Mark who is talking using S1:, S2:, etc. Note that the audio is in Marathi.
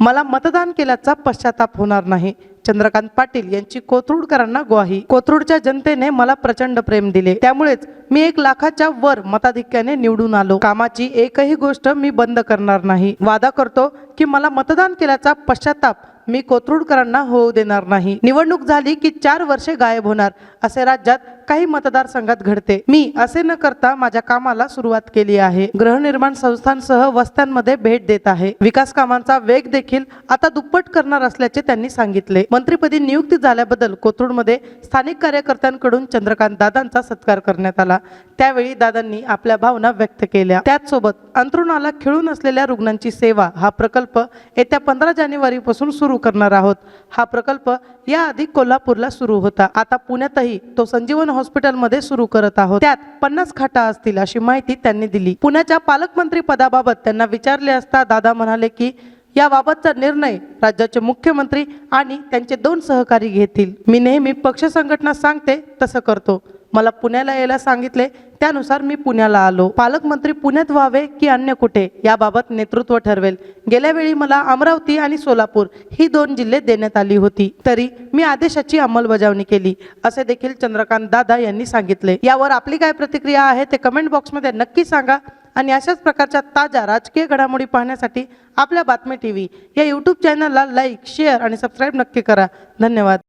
S1: मला मतदान केल्याचा पश्चाताप होणार नाही. चंद्रकांत पाटील यांची कोथरूडकरांना ग्वाही. कोथरूडच्या जनतेने मला प्रचंड प्रेम दिले. त्यामुळेच मी एक लाखाच्या वर मताधिक्याने निवडून आलो. कामाची एकही गोष्ट मी बंद करणार नाही. वादा करतो की मला मतदान केल्याचा पश्चाताप मी कोथरूडकरांना होऊ देणार नाही. निवडणूक झाली की चार वर्षे गायब होणार असे राज्यात काही मतदारसंघात घडते. मी असे न करता माझ्या कामाला सुरुवात केली आहे. गृहनिर्माण संस्थांसह वस्त्यांमध्ये भेट देत आहे. विकास कामांचा वेग देखील आता दुप्पट करणार असल्याचे त्यांनी सांगितले. मंत्रीपदी नियुक्ती झाल्याबद्दल कोथरूडमध्ये स्थानिक कार्यकर्त्यांकडून चंद्रकांत दादांचा सत्कार करण्यात आला. त्यावेळी दादांनी आपल्या भावना व्यक्त केल्या. त्याचसोबत अंथरुणाला खिळून असलेल्या रुग्णांची सेवा हा प्रकल्प येत्या पंधरा जानेवारी पासून सुरू करणार आहोत. हा प्रकल्प याआधी कोल्हापूरला सुरू होता. आता पुण्यातही तो संजीवन हॉस्पिटलमध्ये सुरू करत आहोत. त्यात पन्नास खाटा असतील अशी माहिती त्यांनी दिली. पुण्याच्या पालकमंत्री पदाबाबत त्यांना विचारले असता दादा म्हणाले की याबाबतचा निर्णय राज्याचे मुख्यमंत्री आणि त्यांचे दोन सहकारी घेतील. मी नेहमी पक्ष संघटना सांगते तसं करतो. मला पुण्याला यायला सांगितले त्यानुसार मी पुण्याला आलो. पालकमंत्री पुण्यात व्हावे की अन्य कुठे याबाबत नेतृत्व ठरवेल. गेल्या वेळी मला अमरावती आणि सोलापूर ही दोन जिल्हे देण्यात आली होती. तरी मी आदेशाची अंमलबजावणी केली असे देखील चंद्रकांत दादा यांनी सांगितले. यावर आपली काय प्रतिक्रिया आहे ते कमेंट बॉक्समध्ये नक्की सांगा. आणि अशाच प्रकारच्या ताज्या राजकीय घडामोडी पाहण्यासाठी आपल्या बातमी टी व्ही या यूट्यूब चॅनलला लाईक शेअर आणि सबस्क्राईब नक्की करा. धन्यवाद.